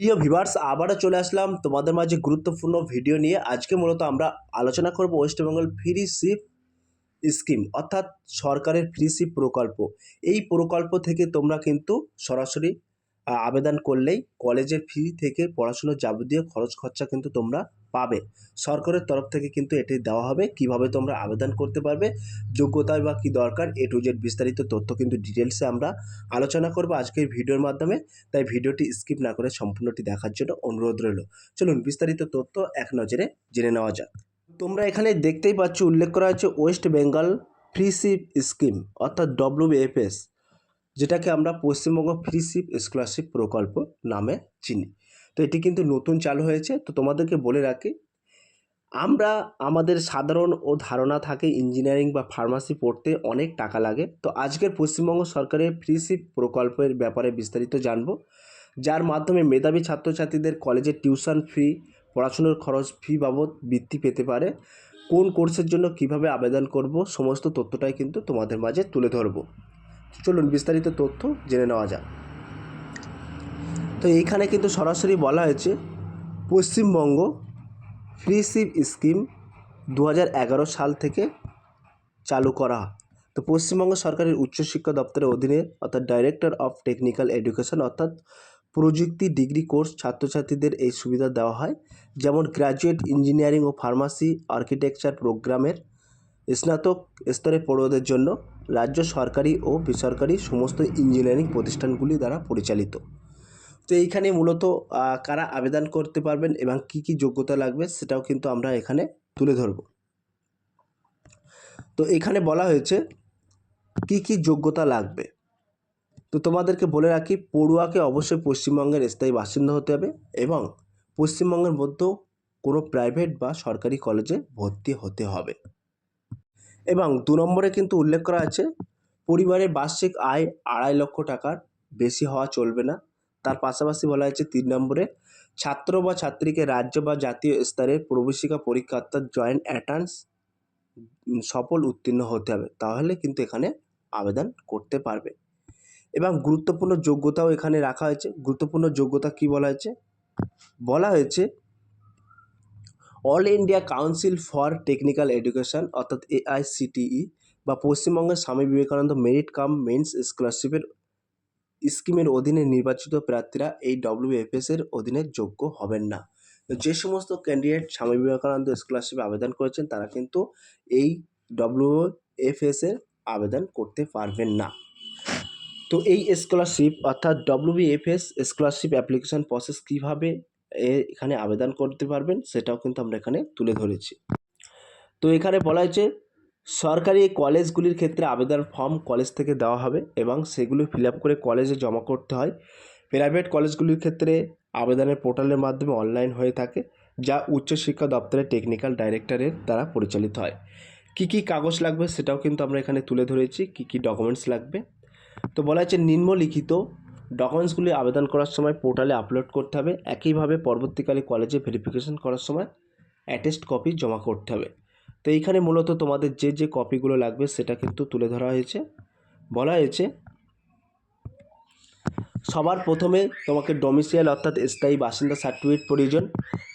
প্রিয় ভিভার্স আবারও চলে আসলাম তোমাদের মাঝে গুরুত্বপূর্ণ ভিডিও নিয়ে। আজকে মূলত আমরা আলোচনা করব ওয়েস্টবেঙ্গল ফ্রি শিপ স্কিম অর্থাৎ সরকারের ফ্রি শিপ প্রকল্প। এই প্রকল্প থেকে তোমরা কিন্তু সরাসরি আবেদন করলেই কলেজের ফি থেকে পড়াশুনোর যাবতীয় খরচ খরচা কিন্তু তোমরা পাবে। সরকারের তরফ থেকে কিন্তু এটি দেওয়া হবে। কীভাবে তোমরা আবেদন করতে পারবে যোগ্যতা বা কী দরকার, এ টু জেড বিস্তারিত তথ্য কিন্তু ডিটেলসে আমরা আলোচনা করব আজকের ভিডিওর মাধ্যমে। তাই ভিডিওটি স্কিপ না করে সম্পূর্ণটি দেখার জন্য অনুরোধ রইল। চলুন বিস্তারিত তথ্য এক নজরে জেনে নেওয়া যাক। তোমরা এখানে দেখতেই পাচ্ছ, উল্লেখ করা হয়েছে ওয়েস্ট বেঙ্গল ফ্রিশিপ স্কিম, অর্থাৎ ডব্লিউবিএফএস যেটাকে আমরা পশ্চিমবঙ্গ ফ্রিশিপ স্কলারশিপ প্রকল্প নামে চিনি। তো এটি কিন্তু নতুন চালু হয়েছে। তো তোমাদেরকে বলে রাখি, আমরা, আমাদের সাধারণ ও ধারণা থাকে ইঞ্জিনিয়ারিং বা ফার্মাসি পড়তে অনেক টাকা লাগে। তো আজকের পশ্চিমবঙ্গ সরকারের ফ্রি শিপ প্রকল্পের ব্যাপারে বিস্তারিত জানব। যার মাধ্যমে মেধাবী ছাত্রছাত্রীদের কলেজের টিউশন ফি পড়াশুনোর খরচ ফি বাবদ বৃত্তি পেতে পারে। কোন কোর্সের জন্য কীভাবে আবেদন করব, সমস্ত তথ্যটাই কিন্তু তোমাদের মাঝে তুলে ধরব। চলুন বিস্তারিত তথ্য জেনে নেওয়া যাক। তো এইখানে কিন্তু সরাসরি বলা হয়েছে পশ্চিমবঙ্গ ফ্রি শিপ স্কিম দু হাজার এগারো সাল থেকে চালু করা। তো পশ্চিমবঙ্গ সরকারের উচ্চশিক্ষা দপ্তরের অধীনে অর্থাৎ ডাইরেক্টর অফ টেকনিক্যাল এডুকেশন অর্থাৎ প্রযুক্তি ডিগ্রি কোর্স ছাত্রছাত্রীদের এই সুবিধা দেওয়া হয়। যেমন গ্র্যাজুয়েট ইঞ্জিনিয়ারিং ও ফার্মাসি আর্কিটেকচার প্রোগ্রামের স্নাতক স্তরে পড়ুয়াদের জন্য রাজ্য সরকারি ও বেসরকারি সমস্ত ইঞ্জিনিয়ারিং প্রতিষ্ঠানগুলি দ্বারা পরিচালিত। তো এইখানে মূলত কারা আবেদন করতে পারবেন এবং কি কি যোগ্যতা লাগবে সেটাও কিন্তু আমরা এখানে তুলে ধরব। তো এখানে বলা হয়েছে, কি কি যোগ্যতা লাগবে? তো তোমাদেরকে বলে রাখি, পড়ুয়াকে অবশ্যই পশ্চিমবঙ্গের স্থায়ী বাসিন্দা হতে হবে এবং পশ্চিমবঙ্গের মধ্যেও কোনো প্রাইভেট বা সরকারি কলেজে ভর্তি হতে হবে। এবং দু নম্বরে কিন্তু উল্লেখ করা আছে, পরিবারের বার্ষিক আয় আড়াই লক্ষ টাকার বেশি হওয়া চলবে না। তার পাশাপাশি বলা হয়েছে তিন নম্বরে, ছাত্র বা ছাত্রীকে রাজ্য বা জাতীয় স্তরের প্রবেশিকা পরীক্ষা অর্থাৎ জয়েন্ট অ্যাটান্স সফল উত্তীর্ণ হতে হবে। তাহলে কিন্তু এখানে আবেদন করতে পারবে। এবং গুরুত্বপূর্ণ যোগ্যতাও এখানে রাখা হয়েছে। গুরুত্বপূর্ণ যোগ্যতা কি বলা হয়েছে? বলা হয়েছে all India council for technical education অর্থাৎ এআইসিটিই E বা পশ্চিমবঙ্গের Swami Vivekananda merit cum men's স্কলারশিপের স্কিমের অধীনে নির্বাচিত প্রার্থীরা এই ডব্লিউএফএস এর অধীনে যোগ্য হবেন না। যে সমস্ত ক্যান্ডিডেট স্বামী বিবেকানন্দ স্কলারশিপে আবেদন করেছেন, তারা কিন্তু এই ডব্লিউএফএস এর আবেদন করতে পারবেন না। তো এই স্কলারশিপ অর্থাৎ ডব্লিউবিএফএস স্কলারশিপ অ্যাপ্লিকেশন প্রসেস কীভাবে এখানে আবেদন করতে পারবেন, সেটাও কিন্তু আমরা এখানে তুলে ধরেছি। তো এখানে বলা হয়েছে সরকারি কলেজগুলির ক্ষেত্রে আবেদন ফর্ম কলেজ থেকে দেওয়া হবে এবং সেগুলো ফিল আপ করে কলেজে জমা করতে হয়। প্রাইভেট কলেজগুলির ক্ষেত্রে আবেদনের পোর্টালের মাধ্যমে অনলাইন হয়ে থাকে, যা উচ্চশিক্ষা দপ্তরের টেকনিক্যাল ডাইরেক্টরের দ্বারা পরিচালিত হয়। কী কী কাগজ লাগবে সেটাও কিন্তু আমরা এখানে তুলে ধরেছি, কী কী ডকুমেন্টস লাগবে। তো বলা হচ্ছে নিম্নলিখিত ডকুমেন্টসগুলি আবেদন করার সময় পোর্টালে আপলোড করতে হবে। একইভাবে পরবর্তীকালে কলেজে ভেরিফিকেশন করার সময় অ্যাটেস্ট কপি জমা করতে হবে। তো এইখানে মূলত তোমাদের যে যে কপিগুলো লাগবে সেটা কিন্তু তুলে ধরা হয়েছে। বলা হয়েছে, সবার প্রথমে তোমাকে ডোমিসিয়াল অর্থাৎ স্থায়ী বাসিন্দা সার্টিফিকেট প্রয়োজন,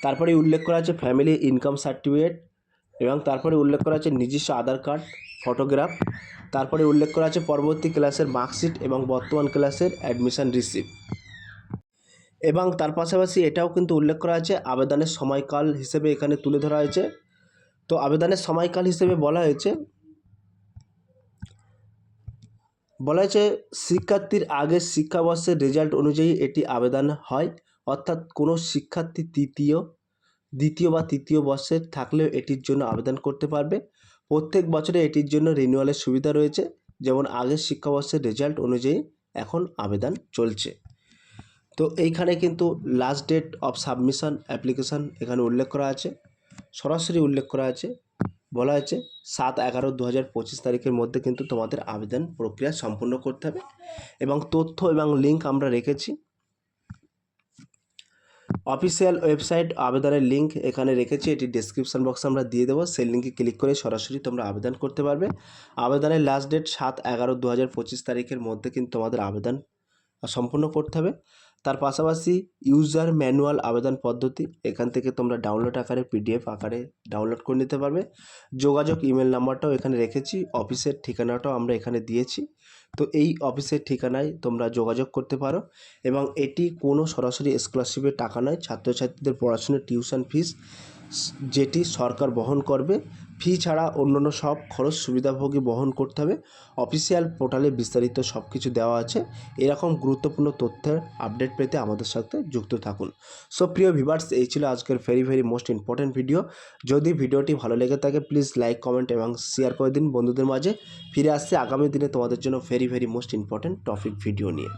তারপরে উল্লেখ করা আছে ফ্যামিলি ইনকাম সার্টিফিকেট এবং তারপরে উল্লেখ করা আছে নিজস্ব আধার কার্ড ফটোগ্রাফ তারপরে উল্লেখ করা আছে পরবর্তী ক্লাসের মার্কশিট এবং বর্তমান ক্লাসের অ্যাডমিশন রিসিপ্ট এবং তার পাশাপাশি এটাও কিন্তু উল্লেখ করা আছে আবেদনের সময়কাল হিসেবে এখানে তুলে ধরা হয়েছে। তো আবেদনের সময়কাল হিসেবে বলা হয়েছে। বলা হয়েছে, শিক্ষার্থীর আগের শিক্ষাবর্ষের রেজাল্ট অনুযায়ী এটি আবেদন হয়, অর্থাৎ কোনো শিক্ষার্থী তৃতীয়, দ্বিতীয় বা তৃতীয় বর্ষের থাকলেও এটির জন্য আবেদন করতে পারবে। প্রত্যেক বছরে এটির জন্য রিনিউয়ালের সুবিধা রয়েছে, যেমন আগের শিক্ষাবর্ষের রেজাল্ট অনুযায়ী এখন আবেদন চলছে। তো এইখানে কিন্তু last date of submission application এখানে উল্লেখ করা আছে। সরাসরি উল্লেখ করা আছে। বলা আছে, সাত এগারো দু হাজার পঁচিশ তারিখের মধ্যে কিন্তু তোমাদের আবেদন প্রক্রিয়া সম্পূর্ণ করতে হবে এবং তথ্য এবং লিঙ্ক আমরা রেখেছি। অফিসিয়াল ওয়েবসাইট আবেদনের লিঙ্ক এখানে রেখেছি, এটি ডেসক্রিপশন বক্সে আমরা দিয়ে দেবো। সেই লিঙ্কে ক্লিক করে সরাসরি তোমরা আবেদন করতে পারবে। আবেদনের লাস্ট ডেট সাত এগারো দু হাজার পঁচিশ তারিখের মধ্যে কিন্তু তোমাদের আবেদন সম্পূর্ণ করতে হবে। তার পাশাপাশি ইউজার ম্যানুয়াল আবেদন পদ্ধতি, এখান থেকে তোমরা ডাউনলোড আকারে পিডিএফ আকারে ডাউনলোড করে নিতে পারবে। যোগাযোগ ইমেল নাম্বারটাও এখানে রেখেছি, অফিসের ঠিকানাটাও আমরা এখানে দিয়েছি। তো এই অফিসের ঠিকানায় তোমরা যোগাযোগ করতে পারো এবং এটি কোনো সরাসরি স্কলারশিপের টাকা নয়, ছাত্রছাত্রীদের পড়াশোনার টিউশন ফিস যেটি সরকার বহন করবে। ফি ছাড়া অন্যান্য সব খরচ সুবিধাভোগী বহন করতে হবে। অফিসিয়াল পোর্টালে বিস্তারিত সব কিছু দেওয়া আছে। এরকম গুরুত্বপূর্ণ তথ্যের আপডেট পেতে আমাদের সাথে যুক্ত থাকুন। সো, প্রিয় ভিভার্স এই ছিল আজকের very very most important video যদি ভিডিওটি ভালো লেগে থাকে প্লিজ লাইক কমেন্ট এবং শেয়ার করে দিন বন্ধুদের মাঝে। ফিরে আসছে আগামী দিনে তোমাদের জন্য very very most important topic video নিয়ে।